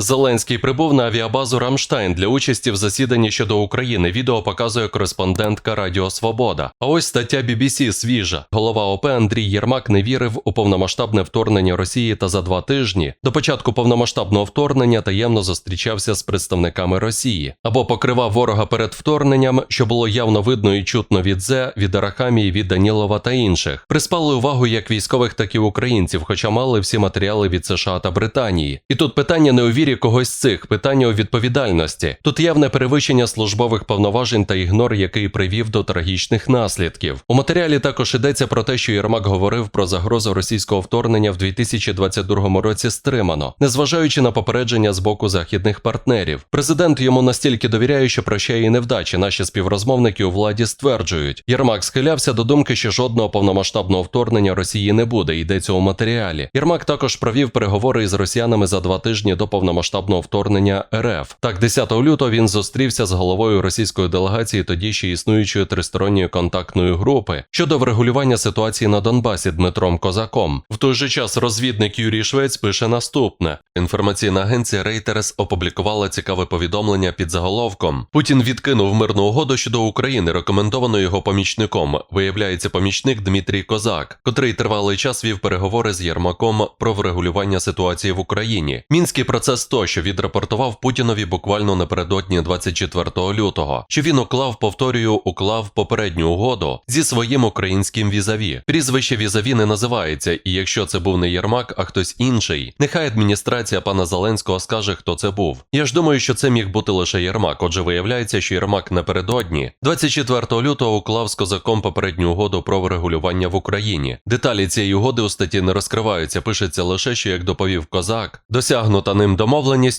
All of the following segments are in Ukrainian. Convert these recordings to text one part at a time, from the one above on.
Зеленський прибув на авіабазу Рамштайн для участі в засіданні щодо України. Відео показує кореспондентка Радіо Свобода. А ось стаття BBC свіжа. Голова ОП Андрій Єрмак не вірив у повномасштабне вторгнення Росії та за два тижні до початку повномасштабного вторгнення таємно зустрічався з представниками Росії або покривав ворога перед вторгненням, що було явно видно і чутно від Зе, від Арахамії, від Данілова та інших. Приспали увагу як військових, так і українців, хоча мали всі матеріали від США та Британії. І тут питання не у вірі когось з цих, питання у відповідальності. Тут явне перевищення службових повноважень та ігнор, який привів до трагічних наслідків. У матеріалі також йдеться про те, що Єрмак говорив про загрозу російського вторгнення в 2022 році стримано, незважаючи на попередження з боку західних партнерів. Президент йому настільки довіряє, що прощає і невдачі. Наші співрозмовники у владі стверджують. Єрмак схилявся до думки, що жодного повномасштабного вторгнення Росії не буде. Йдеться у матеріалі. Єрмак також провів переговори із росіянами за два тижні до повномасштабного вторгнення РФ. Так, 10 лютого він зустрівся з головою російської делегації тоді ще існуючої тристоронньої контактної групи щодо врегулювання ситуації на Донбасі Дмитром Козаком. В той же час розвідник Юрій Швець пише наступне: інформаційна агенція Reuters опублікувала цікаве повідомлення під заголовком: Путін відкинув мирну угоду щодо України, рекомендовану його помічником. Виявляється, помічник Дмитрій Козак, котрий тривалий час вів переговори з Єрмаком про врегулювання ситуації в Україні. Мінський процес тощо відрапортував Путінові буквально напередодні 24 лютого, що він уклав, повторюю, уклав попередню угоду зі своїм українським візаві. Прізвище візаві не називається, і якщо це був не Єрмак, а хтось інший, нехай адміністрація пана Зеленського скаже, хто це був. Я ж думаю, що це міг бути лише Єрмак. Отже, виявляється, що Єрмак напередодні 24 лютого уклав з козаком попередню угоду про врегулювання в Україні. Деталі цієї угоди у статті не розкриваються. Пишеться лише, що як доповів козак, досягнута ним домовленість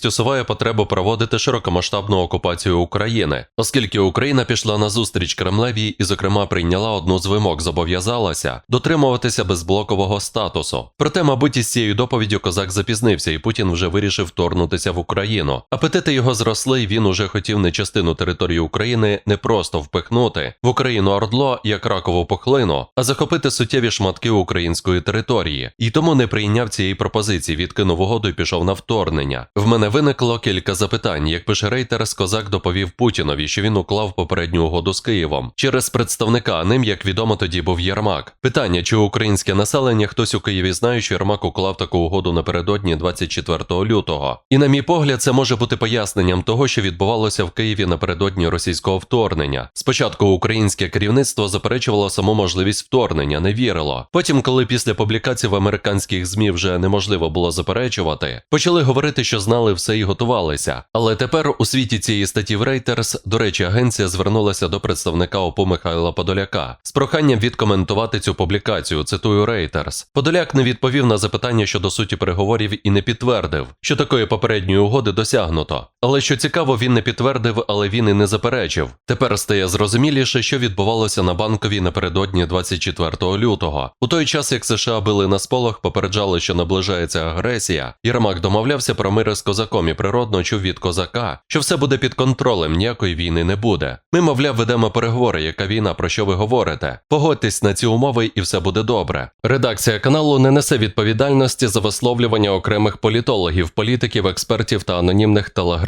усуває потребу проводити широкомасштабну окупацію України, оскільки Україна пішла на зустріч Кремлеві і, зокрема, прийняла одну з вимог, зобов'язалася дотримуватися безблокового статусу. Проте, мабуть, із цією доповіддю козак запізнився, і Путін вже вирішив вторгнутися в Україну. Апетити його зросли, і він уже хотів не частину території України не просто впихнути в Україну ордло як ракову пухлину, а захопити суттєві шматки української території. І тому не прийняв цієї пропозиції, відкинув угоду і пішов на вторгнення. В мене виникло кілька запитань. Як пише Рейтерс, козак доповів Путінові, що він уклав попередню угоду з Києвом через представника. Ним, як відомо, тоді був Єрмак. Питання, чи українське населення хтось у Києві знає, що Єрмак уклав таку угоду напередодні 24 лютого. І на мій погляд, це може бути поясненням того, що відбувалося в Києві напередодні російського вторгнення. Спочатку українське керівництво заперечувало саму можливість вторгнення, не вірило. Потім, коли після публікації в американських змі вже неможливо було заперечувати, почали говорити, що знали все і готувалися. Але тепер у світі цієї статті в Reuters, до речі, агенція звернулася до представника ОПУ Михайла Подоляка з проханням відкоментувати цю публікацію. Цитую Reuters. Подоляк не відповів на запитання щодо суті переговорів і не підтвердив, що такої попередньої угоди досягнуто. Але що цікаво, він не підтвердив, але він і не заперечив. Тепер стає зрозуміліше, що відбувалося на банковій напередодні 24 лютого. У той час, як США били на сполох, попереджали, що наближається агресія. Єрмак домовлявся про мир з козаком і природно чув від козака, що все буде під контролем, ніякої війни не буде. Ми, мовляв, ведемо переговори, яка війна, про що ви говорите. Погодьтесь на ці умови, і все буде добре. Редакція каналу не несе відповідальності за висловлювання окремих політологів, політиків, експертів та анонімних